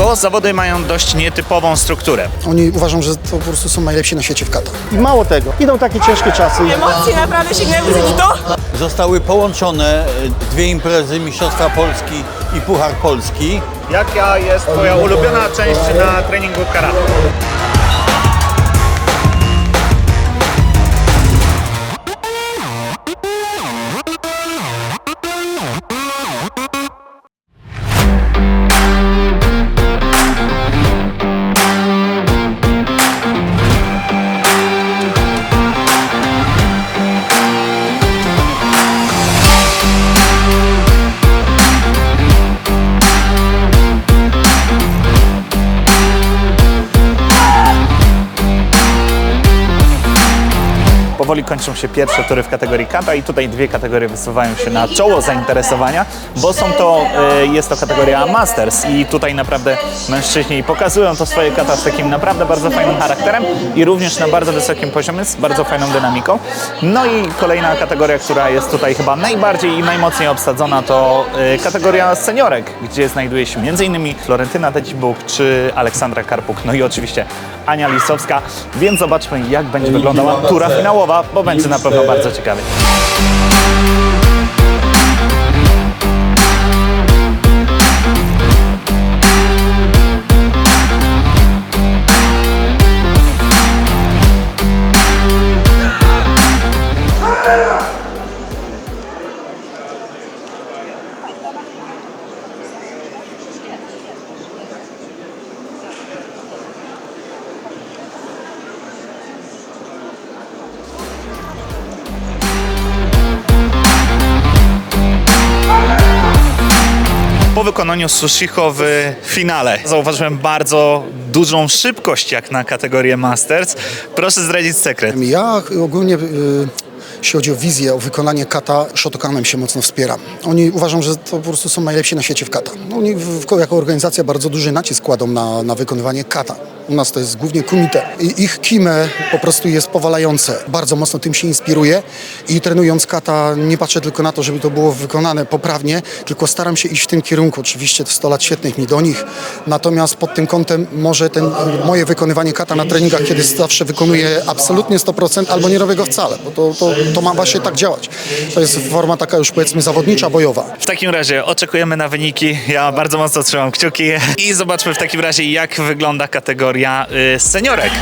tego zawody mają dość nietypową strukturę. Oni uważam, że to po prostu są najlepsi na świecie w kata. I mało tego, idą takie ciężkie czasy. Emocje naprawdę sięgnęły zenitu. Zostały połączone e, dwie imprezy Mistrzostwa Polski i Puchar Polski. Jaka jest Twoja ulubiona część na treningu karate? Powoli kończą się pierwsze tury w kategorii kata i tutaj dwie kategorie wysuwają się na czoło zainteresowania, bo są to, e, jest to kategoria Masters i tutaj naprawdę mężczyźni pokazują to swoje kata z takim naprawdę bardzo fajnym charakterem i również na bardzo wysokim poziomie z bardzo fajną dynamiką. No i kolejna kategoria, która jest tutaj chyba najbardziej i najmocniej obsadzona to e, kategoria seniorek, gdzie znajduje się m.in. Florentyna Decibuk czy Aleksandra Karpuk, no i oczywiście Ania Lisowska, więc zobaczmy jak będzie wyglądała tura finałowa, bo będzie na pewno bardzo ciekawie. Po wykonaniu Sushiho w finale zauważyłem bardzo dużą szybkość jak na kategorię Masters. Proszę zdradzić sekret. Ja ogólnie, y, jeśli chodzi o wizję, o wykonanie kata, Shotokanem się mocno wspieram. Oni uważam, że to po prostu są najlepsi na świecie w kata. Oni jako organizacja bardzo duży nacisk kładą na, na wykonywanie kata. U nas to jest głównie kumite. Ich kimę po prostu jest powalające. Bardzo mocno tym się inspiruję i trenując kata nie patrzę tylko na to, żeby to było wykonane poprawnie, tylko staram się iść w tym kierunku. Oczywiście to 100 lat świetnych mi do nich, natomiast pod tym kątem może ten, moje wykonywanie kata na treningach, kiedy zawsze wykonuję absolutnie 100% albo nie robię go wcale, bo to, to, to ma właśnie tak działać. To jest forma taka już powiedzmy zawodnicza, bojowa. W takim razie oczekujemy na wyniki. Ja bardzo mocno trzymam kciuki i zobaczmy w takim razie jak wygląda kategoria y, seniorek.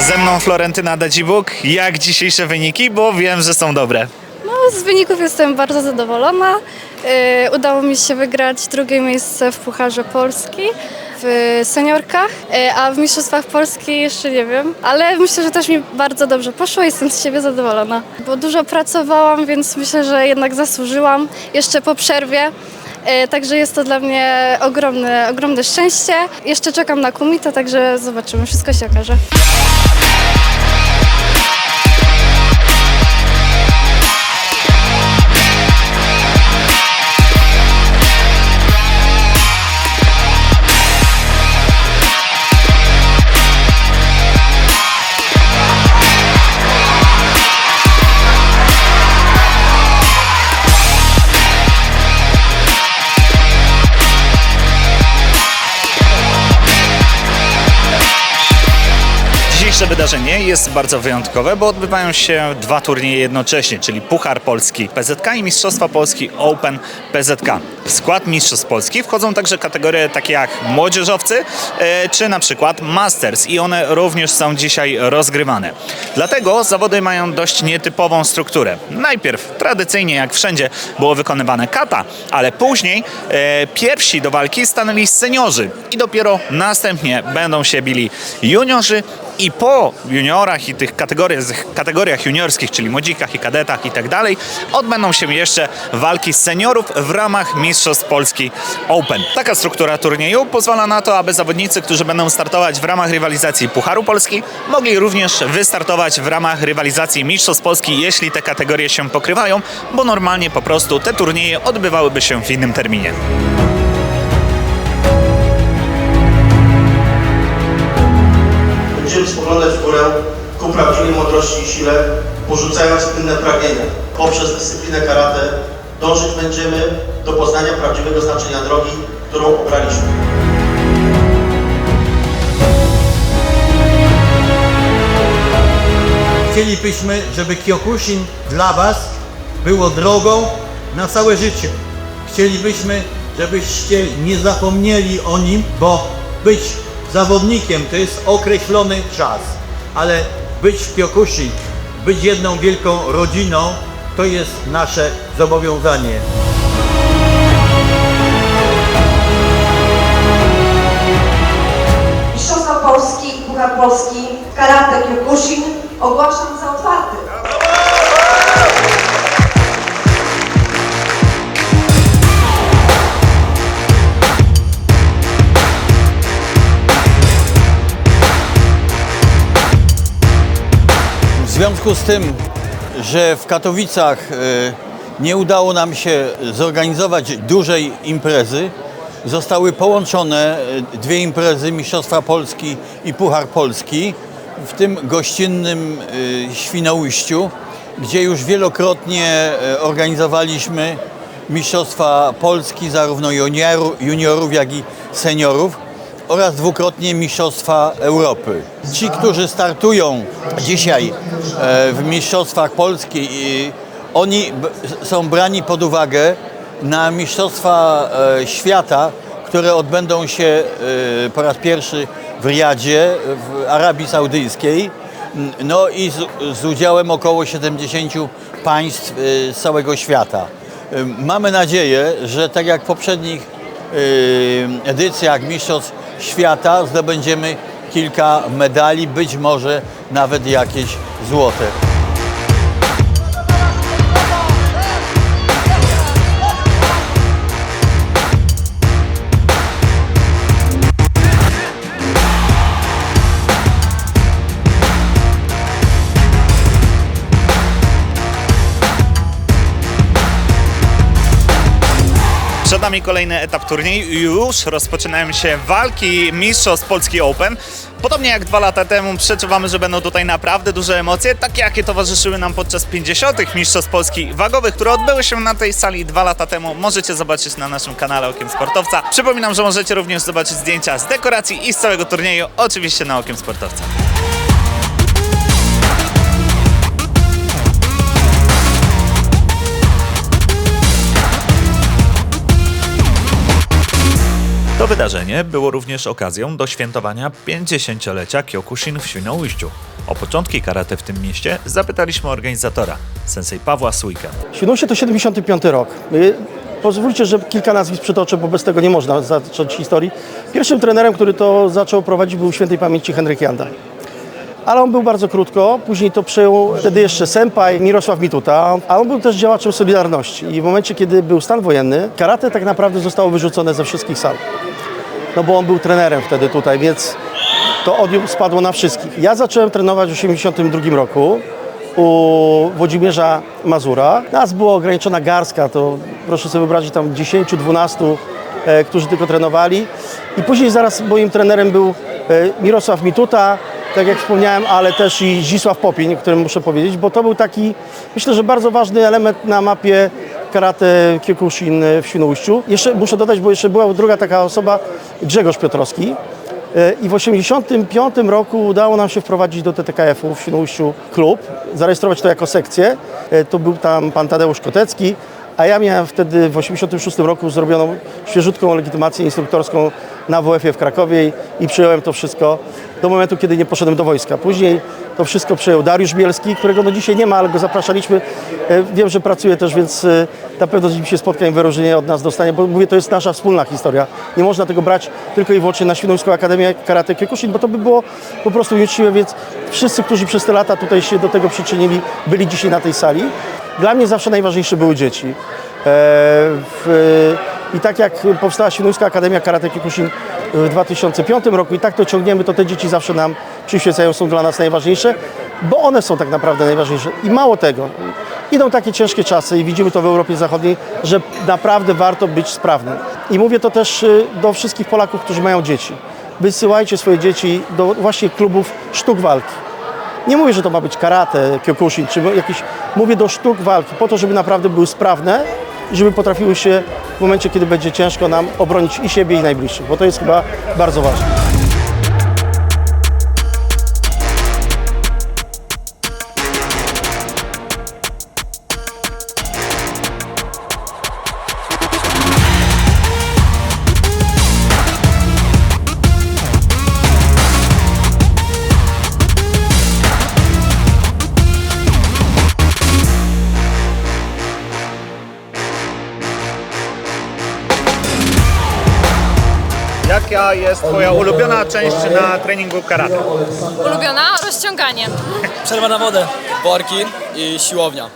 Ze mną Florentyna Dadzibuk. Jak dzisiejsze wyniki? Bo wiem, że są dobre. No, z wyników jestem bardzo zadowolona. Yy, udało mi się wygrać drugie miejsce w Pucharze Polski w seniorkach, yy, a w Mistrzostwach Polski jeszcze nie wiem, ale myślę, że też mi bardzo dobrze poszło i jestem z siebie zadowolona, bo dużo pracowałam, więc myślę, że jednak zasłużyłam jeszcze po przerwie. Yy, Także jest to dla mnie ogromne, ogromne szczęście. Jeszcze czekam na kumite, także zobaczymy, wszystko się okaże. Wydarzenie jest bardzo wyjątkowe, bo odbywają się dwa turnieje jednocześnie, czyli Puchar Polski PZK i Mistrzostwa Polski Open PZK. W skład Mistrzostw Polski wchodzą także kategorie takie jak młodzieżowcy e, czy na przykład Masters i one również są dzisiaj rozgrywane. Dlatego zawody mają dość nietypową strukturę. Najpierw tradycyjnie jak wszędzie było wykonywane kata, ale później e, pierwsi do walki stanęli seniorzy i dopiero następnie będą się bili juniorzy i po juniorach i tych kategoriach, kategoriach juniorskich, czyli młodzikach i kadetach i tak dalej, odbędą się jeszcze walki seniorów w ramach Mistrzostw Polski Open. Taka struktura turnieju pozwala na to, aby zawodnicy, którzy będą startować w ramach rywalizacji Pucharu Polski, mogli również wystartować w ramach rywalizacji Mistrzostw Polski, jeśli te kategorie się pokrywają, bo normalnie po prostu te turnieje odbywałyby się w innym terminie. Spoglądać w górę ku prawdziwej mądrości i sile, porzucając inne pragnienia. Poprzez dyscyplinę karate dążyć będziemy do poznania prawdziwego znaczenia drogi, którą obraliśmy. Chcielibyśmy, żeby Kyokushin dla Was było drogą na całe życie. Chcielibyśmy, żebyście nie zapomnieli o nim, bo być zawodnikiem to jest określony czas, ale być w Kyokushin, być jedną wielką rodziną, to jest nasze zobowiązanie. Mistrzostwa Polski Puchar Polski Karate Kyokushin ogłaszam związku z tym, że w Katowicach e, nie udało nam się zorganizować dużej imprezy, zostały połączone e, dwie imprezy Mistrzostwa Polski i Puchar Polski w tym gościnnym e, Świnoujściu, gdzie już wielokrotnie organizowaliśmy Mistrzostwa Polski zarówno juniorów, jak i seniorów oraz dwukrotnie Mistrzostwa Europy. Ci, którzy startują dzisiaj e, w Mistrzostwach Polski, oni są brani pod uwagę na Mistrzostwa e, Świata, które odbędą się e, po raz pierwszy w Riyadzie, w Arabii Saudyjskiej. No i z, z udziałem około 70 państw z całego świata. Mamy nadzieję, że tak jak w poprzednich edycjach Mistrzostw Świata zdobędziemy kilka medali, być może nawet jakieś złote. Nami kolejny etap turnieju już rozpoczynają się walki Mistrzostw Polski Open. Podobnie jak dwa lata temu przeczuwamy, że będą tutaj naprawdę duże emocje, takie jakie towarzyszyły nam podczas 50. Mistrzostw Polski Wagowych, które odbyły się na tej sali dwa lata temu. Możecie zobaczyć na naszym kanale Okiem Sportowca. Przypominam, że możecie również zobaczyć zdjęcia z dekoracji i z całego turnieju, oczywiście na Okiem Sportowca. To wydarzenie było również okazją do świętowania 50-lecia Kyokushin w Świnoujściu. O początki karate w tym mieście zapytaliśmy organizatora, sensei Pawła Sujkę. Świnoujście to 75 rok. Y, Pozwólcie, że kilka nazwisk przytoczę, bo bez tego nie można zacząć historii. Pierwszym trenerem, który to zaczął prowadzić był świętej pamięci Henryk Janda. Ale on był bardzo krótko, później to przejął wtedy jeszcze senpai Mirosław Mituta, a on był też działaczem Solidarności. I w momencie, kiedy był stan wojenny, karate tak naprawdę zostało wyrzucone ze wszystkich sal. No bo on był trenerem wtedy tutaj, więc to odium spadło na wszystkich. Ja zacząłem trenować w 1982 roku u Włodzimierza Mazura. Nas było ograniczona garstka, to proszę sobie wyobrazić tam 10-12, e, którzy tylko trenowali. I później zaraz moim trenerem był e, Mirosław Mituta, tak jak wspomniałem, ale też i Zdzisław Popień, o którym muszę powiedzieć, bo to był taki, myślę, że bardzo ważny element na mapie karate Kyokushin w Świnoujściu. Jeszcze muszę dodać, bo jeszcze była druga taka osoba, Grzegorz Piotrowski. E, I w 1985 roku udało nam się wprowadzić do TTKF-u w Świnoujściu klub, zarejestrować to jako sekcję. E, To był tam pan Tadeusz Kotecki, A ja miałem wtedy w 86 roku zrobioną świeżutką legitymację instruktorską na WF-ie w Krakowie i przyjąłem to wszystko do momentu, kiedy nie poszedłem do wojska. Później to wszystko przejął Dariusz Bielski, którego no dzisiaj nie ma, ale go zapraszaliśmy. E, Wiem, że pracuje też, więc e, na pewno z nim się spotka i wyróżnienie od nas dostanie, bo mówię, to jest nasza wspólna historia. Nie można tego brać tylko i wyłącznie na Świnoujską Akademię Karate Kyokushin, bo to by było po prostu nieuczciwe, więc wszyscy, którzy przez te lata tutaj się do tego przyczynili, byli dzisiaj na tej sali. Dla mnie zawsze najważniejsze były dzieci. E, I tak jak powstała Świnoujska Akademia Karate Kyokushin w 2005 roku i tak to ciągniemy, to te dzieci zawsze nam przyświecają, są dla nas najważniejsze, bo one są tak naprawdę najważniejsze. I mało tego, idą takie ciężkie czasy i widzimy to w Europie Zachodniej, że naprawdę warto być sprawnym. I mówię to też y, do wszystkich Polaków, którzy mają dzieci. Wysyłajcie swoje dzieci do właśnie klubów sztuk walki. Nie mówię, że to ma być karate, kyokushin, czy jakieś... Mówię do sztuk walki, po to, żeby naprawdę były sprawne żeby potrafiły się w momencie, kiedy będzie ciężko nam obronić i siebie, i najbliższych, bo to jest chyba bardzo ważne. Jaka jest twoja ulubiona część na treningu karate? Ulubiona? Rozciąganie. Przerwa na wodę, worki i siłownia.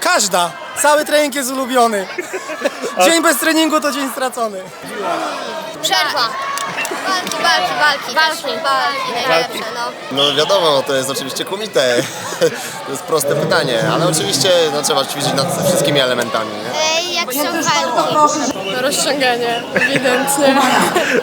Każda. Cały trening jest ulubiony. Dzień bez treningu to dzień stracony. Przerwa. Walki, walki, walki. Walki, walki najlepsze, no. No wiadomo, to jest oczywiście kumite. To jest proste pytanie, ale oczywiście no, trzeba ćwiczyć nad wszystkimi elementami. Nie? Ej, jak są walki? Rozciąganie, ewidentnie.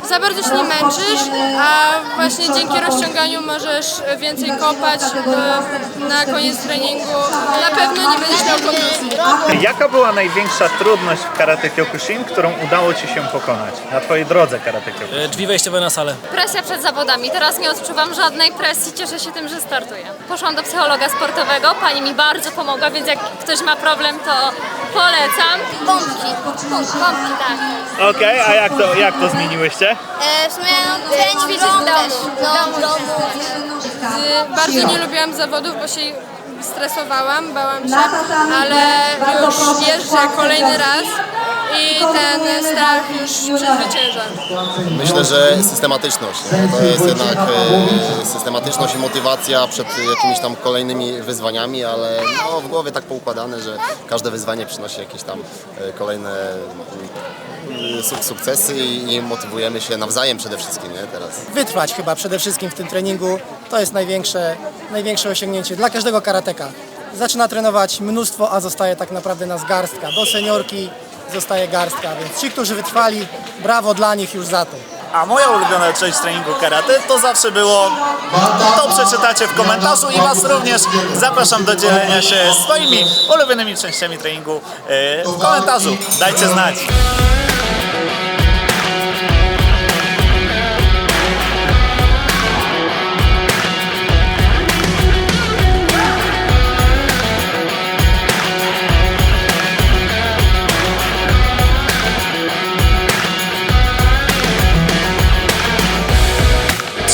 Za bardzo się nie męczysz, a właśnie dzięki rozciąganiu możesz więcej kopać e, na koniec treningu. Na pewno nie będziesz miał kontuzji. Jaka była największa trudność w karate Kyokushin, którą udało ci się pokonać na twojej drodze karate Kyokushin? E, Drzwi wejściowe na salę. Presja przed zawodami. Teraz nie odczuwam żadnej presji, cieszę się tym, że startuję. Poszłam do psychologa sportowego, pani mi bardzo pomogła, więc jak ktoś ma problem, to polecam. Pompki. Pompki, tak. Okej, a jak to, jak to zmieniłyście? E, w sumie no, ćwiczyć w domu w. Y, Bardzo nie lubiłam zawodów, bo się stresowałam, bałam się, ale już jeżdżę kolejny raz i ten strach już przezwycięża. Myślę, że systematyczność. Nie? To jest jednak e, systematyczność i motywacja przed jakimiś tam kolejnymi wyzwaniami, ale no, w głowie tak poukładane, że każde wyzwanie przynosi jakieś tam e, kolejne mm, suk- sukcesy i i motywujemy się nawzajem przede wszystkim nie? teraz. Wytrwać chyba przede wszystkim w tym treningu. To jest największe, największe osiągnięcie dla każdego karateka. Zaczyna trenować mnóstwo, a zostaje tak naprawdę nas garstka. Do seniorki zostaje garstka, więc ci, którzy wytrwali, brawo dla nich już za to. A moja ulubiona część treningu karate to zawsze było, to przeczytacie w komentarzu i Was również zapraszam do dzielenia się swoimi ulubionymi częściami treningu e, w komentarzu. Dajcie znać.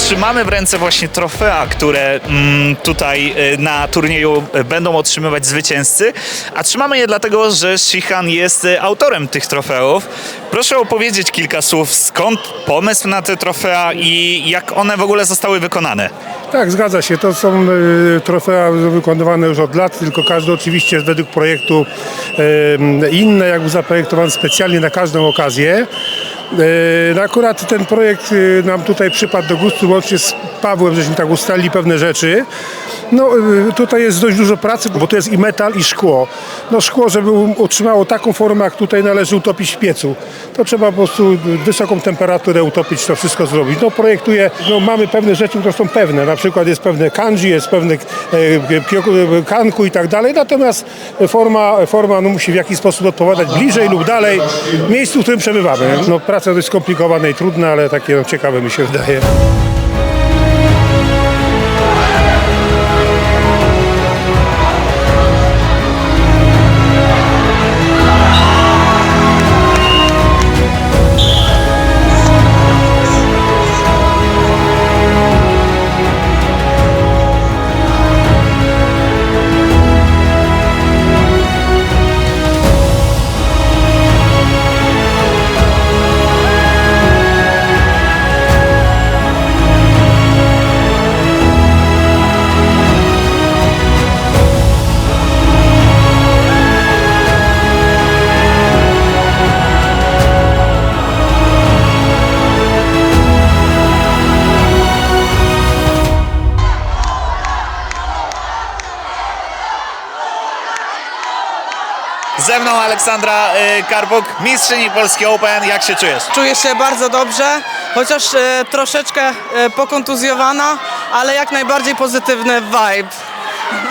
Trzymamy w ręce właśnie trofea, które mm, tutaj y, na turnieju y, będą otrzymywać zwycięzcy, a trzymamy je dlatego, że Shihan jest y, autorem tych trofeów. Proszę opowiedzieć kilka słów, skąd pomysł na te trofea i jak one w ogóle zostały wykonane. Tak, zgadza się. To są e, trofea wykonywane już od lat, tylko każdy oczywiście według projektu e, inne, jakby zaprojektowany specjalnie na każdą okazję. E, no akurat ten projekt nam tutaj przypadł do gustu, łącznie z Pawłem, żeśmy tak ustalili pewne rzeczy. No e, tutaj jest dość dużo pracy, bo to jest i metal, i szkło. No szkło, żeby utrzymało taką formę, jak tutaj należy utopić w piecu, to trzeba po prostu wysoką temperaturę utopić, to wszystko zrobić. No projektuje, no mamy pewne rzeczy, które są pewne, na przykład jest pewne kanji, jest pewne e, kyoku- kanku i tak dalej, natomiast forma, forma no, musi w jakiś sposób odpowiadać bliżej lub dalej miejscu, w którym przebywamy. No praca dość skomplikowana i trudna, ale takie no, ciekawe mi się wydaje. Mną Aleksandra y, Karbuk, mistrzyni Polski Open. Jak się czujesz? Czuję się bardzo dobrze, chociaż e, troszeczkę e, pokontuzjowana, ale jak najbardziej pozytywny vibe.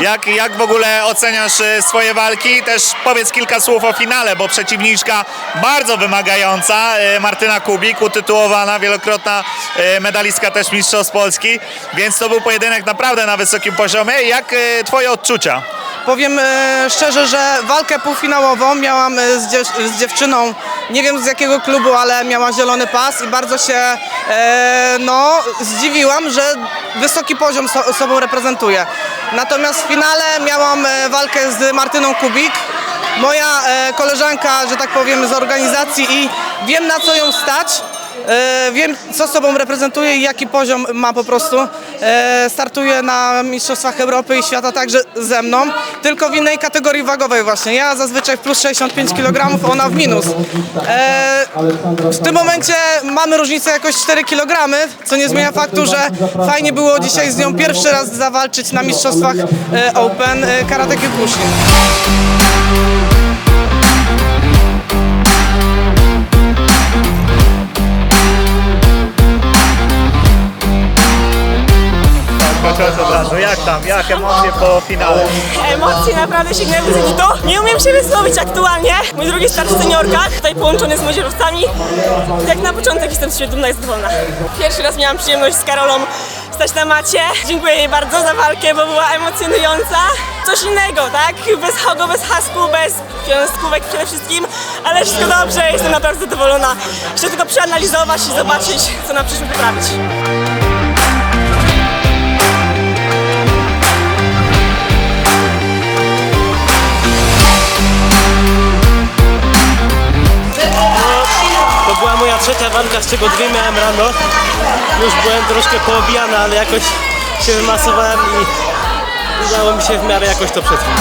Jak, jak w ogóle oceniasz y, swoje walki? Też powiedz kilka słów o finale, bo przeciwniczka bardzo wymagająca, y, Martyna Kubik, utytułowana, wielokrotna y, medalistka też Mistrzostw Polski, więc to był pojedynek naprawdę na wysokim poziomie. Jak y, twoje odczucia? Powiem e, szczerze, że walkę półfinałową miałam e, z, dziew z dziewczyną, nie wiem z jakiego klubu, ale miała zielony pas i bardzo się e, no, zdziwiłam, że wysoki poziom so sobą reprezentuje. Natomiast w finale miałam e, walkę z Martyną Kubik, moja koleżanka, że tak powiem, z organizacji i wiem na co ją stać. Wiem, co sobą reprezentuje i jaki poziom ma po prostu. E, startuje na Mistrzostwach Europy i Świata także ze mną, tylko w innej kategorii wagowej właśnie. Ja zazwyczaj w plus 65 kg, ona w minus. E, w tym momencie mamy różnicę jakoś 4 kg, co nie zmienia faktu, że fajnie było dzisiaj z nią pierwszy raz zawalczyć na Mistrzostwach e, Open Karate Kyokushin. Od razu, jak tam, jak emocje po finale? Emocje naprawdę sięgnęły zenitu. Nie umiem się wysłowić aktualnie. Mój drugi start w seniorkach, tutaj połączony z młodzieżowcami. Jak na początek jestem z dumna i zadowolona. Pierwszy raz miałam przyjemność z Karolą stać na macie. Dziękuję jej bardzo za walkę, bo była emocjonująca. Coś innego, tak? Bez hogo, bez hasku, bez piąstkówek przede wszystkim, ale wszystko dobrze, jestem naprawdę zadowolona. Chcę tylko przeanalizować i zobaczyć, co na przyszłość poprawić. Trzecia walka, z czego dwie miałem rano. Już byłem troszkę poobijany, ale jakoś się wymasowałem i udało mi się w miarę jakoś to przetrwać.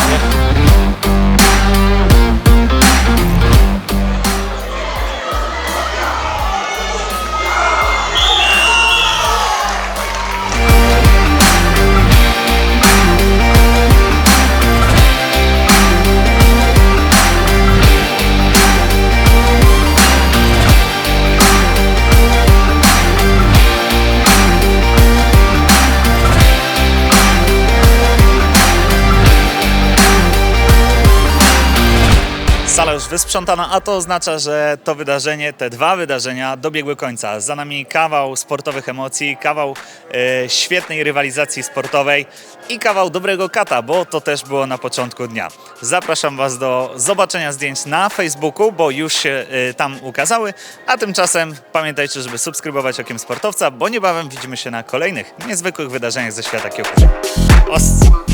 Wysprzątana, a to oznacza, że to wydarzenie, te dwa wydarzenia dobiegły końca. Za nami kawał sportowych emocji, kawał e, świetnej rywalizacji sportowej i kawał dobrego kata, bo to też było na początku dnia. Zapraszam Was do zobaczenia zdjęć na Facebooku, bo już się e, tam ukazały, a tymczasem pamiętajcie, żeby subskrybować Okiem Sportowca, bo niebawem widzimy się na kolejnych niezwykłych wydarzeniach ze świata kiełkuszy. Os!